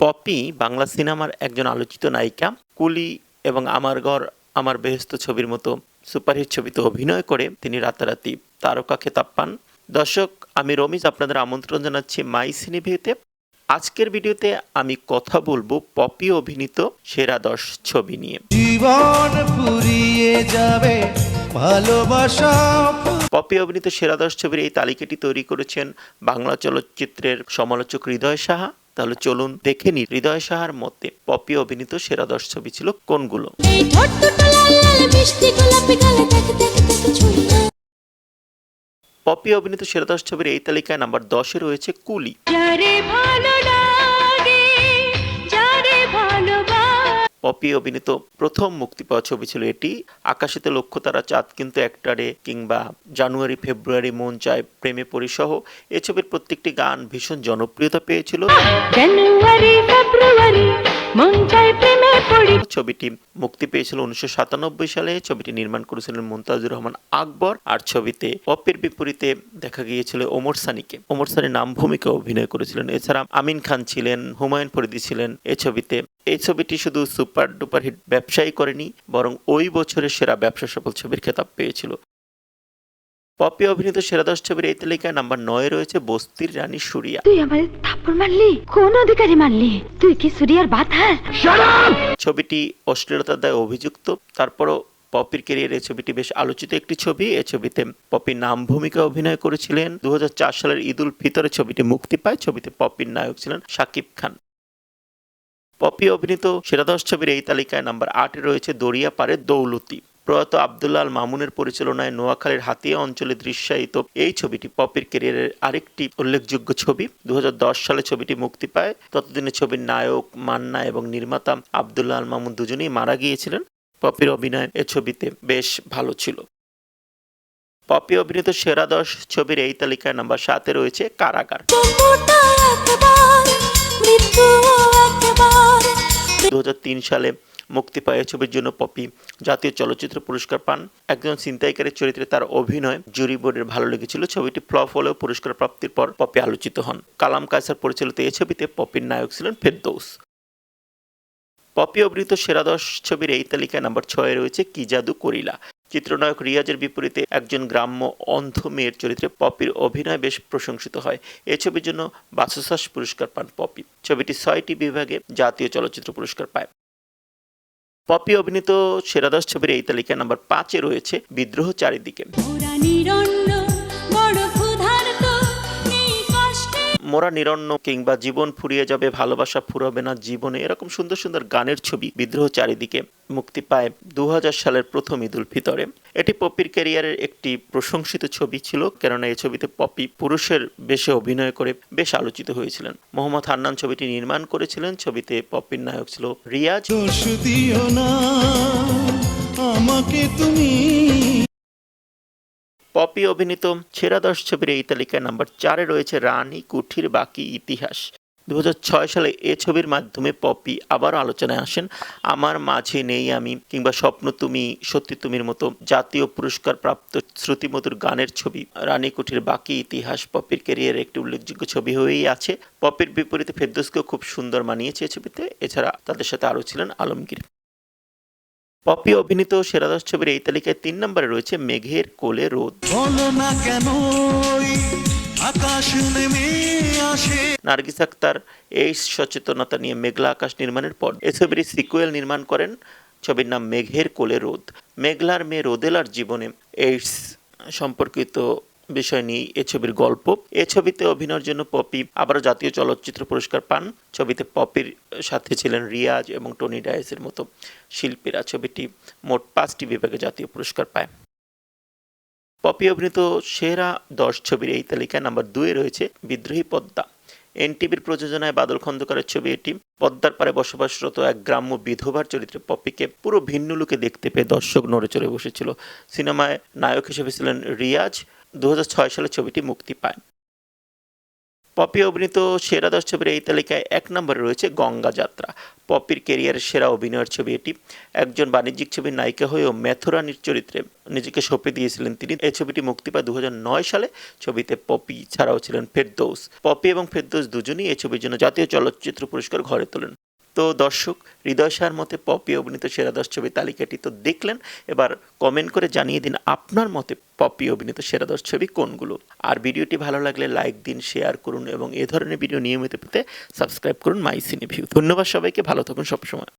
Poppy Bangla সিনেমার একজন আলোচিত নায়িকা কুলি এবং আমার ঘর আমার বেহেস্ত ছবির মতো সুপারহিট ছবিতে অভিনয় করে তিনি রাতারাতি তারকা খেতাব পান। দর্শক আমি রমিজ আপনাদের আমন্ত্রণ জানাচ্ছি মাই সিনেভিউতে আজকের ভিডিওতে আমি কথা বলব পপি অভিনীত সেরা দশ ছবি নিয়ে। জীবন ফুরিয়ে যাবে ভালোবাসা পপি অভিনীত সেরা দশ ছবির এই তালিকাটি তৈরি করেছেন বাংলা চলচ্চিত্রের সমালোচক হৃদয় সাহা। তাহলে চলুন দেখে নি হৃদয় সাহার মতে পপি অভিনীত সেরা দশ ছবি ছিল কোনগুলো? পপি অভিনীত সেরা দশ ছবির এই তালিকায় নাম্বার দশে রয়েছে কুলি। পপি অভিনীত প্রথম মুক্তি পাওয়া ছবি ছিল এটি। আকাশেতে লক্ষ্য তারা চাঁদ কিন্তু একটারে কিংবা জানুয়ারি, ফেব্রুয়ারি মন চায় প্রেমে পরিসহ। এ ছবির প্রত্যেকটি গান ভীষণ জনপ্রিয়তা পেয়েছিল। জানুয়ারি, ফেব্রুয়ারি ছবিটি মুক্তি পেয়েছিল উনিশশো সাতানব্বই সালে। ছবিটি নির্মাণ করেছিলেন মুমতাজুর রহমান আকবর। আর ছবিতে পপের বিপরীতে দেখা গিয়েছিল ওমর সানিকে। ওমর সানি নাম ভূমিকা অভিনয় করেছিলেন। এছাড়া আমিন খান ছিলেন, হুমায়ুন ফরিদি ছিলেন এই ছবিতে। এই ছবিটি শুধু সুপার ডুপার হিট ব্যবসায়ী করেনি, বরং ওই বছরের সেরা ব্যবসা সফল ছবির খেতাব পেয়েছিল। পপি অভিনীত সেরা দশ ছবির এই তালিকায় নাম্বার নয় রয়েছে বস্তির রানী সুরিয়া। তুই আমাদের থাপ্পড় মারলি? কোন অধিকারে মারলি? তুই কি সুরিয়ার বাত হ্যাঁ ছবিটি অশ্লীলতার দায় অভিযুক্ত। তারপরও পপির ক্যারিয়ারে এই ছবিটি বেশ আলোচিত একটি ছবি। এই ছবিতে পপি নাম ভূমিকা অভিনয় করেছিলেন। দু হাজার চার সালের ঈদ উল ফিতরে ছবিটি মুক্তি পায়। ছবিতে পপির নায়ক ছিলেন শাকিব খান। পপি অভিনীত সেরা দশ ছবির এই তালিকায় নাম্বার আটে রয়েছে দরিয়া পারে দৌলতি। প্রয়াত আবদুল্লাহ আল মামুনের পরিচালনায় নোয়াখালীর হাতিয়া অঞ্চলে দৃশ্যায়িত এই ছবিটি পপির ক্যারিয়ারের আরেকটি উল্লেখযোগ্য ছবি। দু হাজার দশ সালে ছবিটি মুক্তি পায়। ততদিনে ছবির নায়ক মান্না এবং নির্মাতা আবদুল্লাহ আল মামুন দুজনেই মারা গিয়েছিলেন। পপির অভিনয় এ ছবিতে বেশ ভালো ছিল। পপি অভিনীত সেরা দশ ছবির এই তালিকায় নাম্বার সাতে রয়েছে কারাগার। দু সালে মুক্তি পায় ছবির জন্য পপি জাতীয় চলচ্চিত্র পুরস্কার পান। একজন ছিনতাইকারীর চরিত্রে তার অভিনয় জুরি বোর্ডের ভালো লেগেছিল। ছবিটি ফ্লপ হলেও পুরস্কার প্রাপ্তির পর পপি আলোচিত হন। কালাম কায়সার পরিচালিত এই ছবিতে পপির নায়ক ছিলেন ফেরদৌস। পপি অভিনীত সেরা দশ ছবির এই তালিকায় নাম্বার ছয়ে রয়েছে কি জাদু করিলা। চিত্রনায়ক রিয়াজের বিপরীতে একজন গ্রাম্য অন্ধ মেয়ের চরিত্রে পপির অভিনয় বেশ প্রশংসিত হয়। এ ছবির জন্য বাসুসাস পুরস্কার পান পপি। ছবিটি ছয়টি বিভাগে জাতীয় চলচ্চিত্র পুরস্কার পায়। পপি অভিনীত সেরা দশ ছবির এই তালিকা নাম্বার পাঁচে রয়েছে বিদ্রোহ চারিদিকে। মোরা নিরন্ন কিংবা জীবন ফুরিয়ে যাবে, ভালোবাসা ফুরাবে না জীবনে, এরকম সুন্দর সুন্দর গানের ছবি বিদ্রোহ চারিদিকে মুক্তি পায় দু হাজার সালের প্রথম ঈদ উল ফিতরে। এটি পপির ক্যারিয়ারের একটি প্রশংসিত ছবি ছিল, কেননা এই ছবিতে পপি পুরুষের বেশে অভিনয় করে বেশ আলোচিত হয়েছিলেন। মোহাম্মদ হান্নান ছবিটি নির্মাণ করেছিলেন, ছবিতে পপির নায়ক ছিল রিয়াজ। আমাকে তুমি পপি অভিনীত সেরা দশ ছবির এই তালিকায় নাম্বার চারে রয়েছে রানী, কুঠির, বাকি ইতিহাস। দু হাজার ছয় সালে এ ছবির মাধ্যমে পপি আবার আলোচনায় আসেন, আমার মাঝে নেই আমি কিংবা স্বপ্ন তুমি, সত্যি তুমির মতো জাতীয় পুরস্কার প্রাপ্ত শ্রুতিমধুর গানের ছবি। রানী, কুঠির, বাকি ইতিহাস পপির ক্যারিয়ারে একটি উল্লেখযোগ্য ছবি হয়েই আছে। পপির বিপরীতে ফেরদৌসকেও খুব সুন্দর মানিয়েছে এ ছবিতে। এছাড়া তাদের সাথে আরও ছিলেন আলমগীর। পপি অভিনীত সেরা দশ ছবির এই তালিকায় তিন নম্বরে রয়েছে মেঘের কোলে রোদ। না কেন আকাশ নেমে আসে? নার্গিস আক্তার এই সচেতনতা নিয়ে মেঘলা আকাশ নির্মাণের পর এ ছবির সিকুয়েল নির্মাণ করেন ছবির নাম মেঘের কোলে রোদ। মেঘলার মেয়ে রোদেলার জীবনে এইডস সম্পর্কিত বিষয় নিয়ে এ ছবির গল্প। এ ছবিতে অভিনয়ের জন্য পপি আবারও জাতীয় চলচ্চিত্র পুরস্কার পান। ছবিতে পপির সাথে ছিলেন রিয়াজ এবং টনি ডায়েসের মতো শিল্পীরা। ছবিটি মোট পাঁচটি বিভাগে জাতীয় পুরস্কার পায়। পপি অভিনীত সেরা দশ ছবির এই তালিকায় নাম্বার দুয়ে রয়েছে বিদ্রোহী পদ্মা। এনটিভির প্রযোজনায় বাদল খন্দকারের ছবি এটি। পদ্মার পারে বসবাসরত এক গ্রাম্য বিধবার চরিত্রে পপিকে পুরো ভিন্ন লুকে দেখতে পেয়ে দর্শক নড়ে চড়ে বসেছিল। সিনেমায় নায়ক হিসেবে ছিলেন রিয়াজ। দু হাজার ছয় সালে ছবিটি মুক্তি পায়। পপি অভিনীত সেরা দশ ছবির এই তালিকায় এক নম্বরে রয়েছে গঙ্গা যাত্রা। পপির কেরিয়ারের সেরা অভিনয়ের ছবি এটি। একজন বাণিজ্যিক ছবির নায়িকা হয়েও মেথুরানির চরিত্রে নিজেকে সঁপে দিয়েছিলেন তিনি। এই ছবিটি মুক্তি পায় দু হাজার নয় সালে। ছবিতে পপি ছাড়াও ছিলেন ফেরদৌস। পপি এবং ফেরদৌস দুজনই এই ছবির জন্য জাতীয় চলচ্চিত্র পুরস্কার ঘরে তোলেন। তো দর্শক, হৃদয় সার মতে পপি অভিনীত সেরা দশ ছবির তালিকাটি তো দেখলেন। এবার কমেন্ট করে জানিয়ে দিন আপনার মতে পপি অভিনীত সেরা দশ ছবি কোনগুলো? আর ভিডিওটি ভালো লাগলে লাইক দিন শেয়ার করুন এবং এ ধরনের ভিডিও নিয়মিত পেতে সাবস্ক্রাইব করুন মাই সিনে ভিউ ধন্যবাদ সবাইকে, ভালো থাকুন সবসময়।